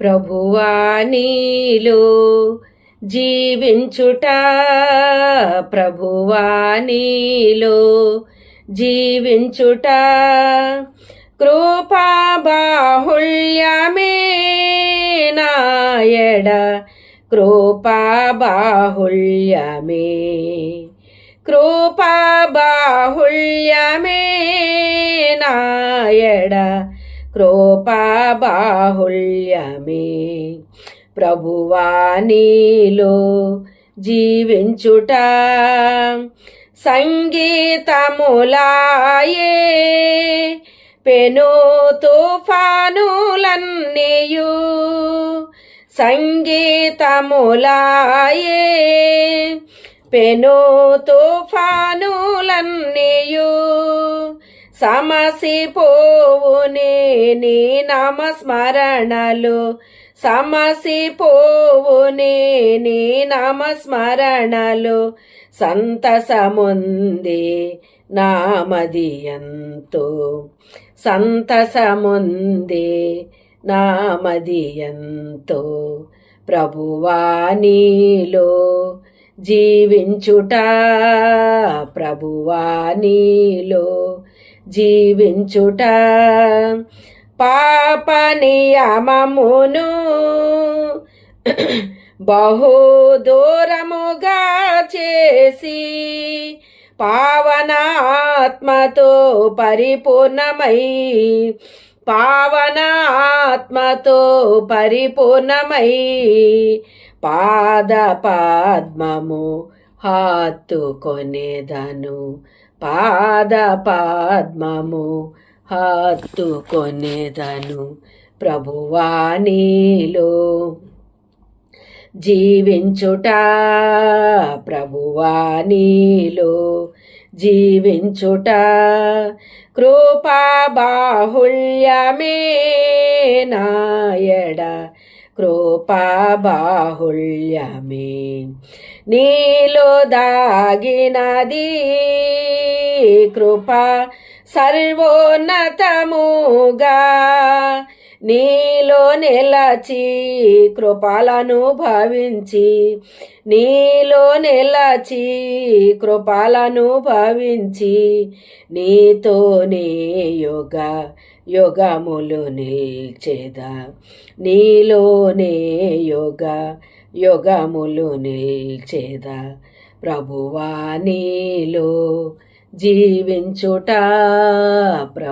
ప్రభువా నీలో జీవించుట. ప్రభువా నీలో జీవించుట. కృపా బాహుళ్యమే నాయడ. కృపా బాహుళ్యమే. కృపా బాహుళ్యమే నాయడ. కృపా బాహుళ్యమే ప్రభువా నీలో జీవించుట సంగీతములాయే. పెను తుఫానులన్నీయు సంగీతములాయే. పెను తుఫానులన్నీయు సమసిపోవునే నీ నామస్మరణలు. సమసిపోవునే నీ నామస్మరణలు. సంతసముంది నామది ఎంతో సంతసముంది నామది ఎంతో ప్రభువా నీలో జీవించుట ప్రభువా నీలో జీవించుట పాప నియమమును బహు దూరముగా చేసి పావనాత్మతో పరిపూర్ణమై పావనాత్మతో పరిపూర్ణమై పాద పద్మము హాత్తుకొనేదను. పాద పద్మము హత్తుకొనేదను ప్రభువా నీలో. జీవించుట ప్రభువా నీలో. జీవించుట కృపా బాహుళ్యమే నాయడ. కృపా బాహుళ్యమే నీలో దాగినది కృప సర్వోన్నతముగా. నీలో నెలచి కృపాలను భావించి నీలో నెలచి కృపాలను భావించి నీతోనే యోగ యోగములు నిల్చేదా. నీలోనే యోగ యోగములు నిల్చేదా. ప్రభువా నీలో జీవించుట ప్రభు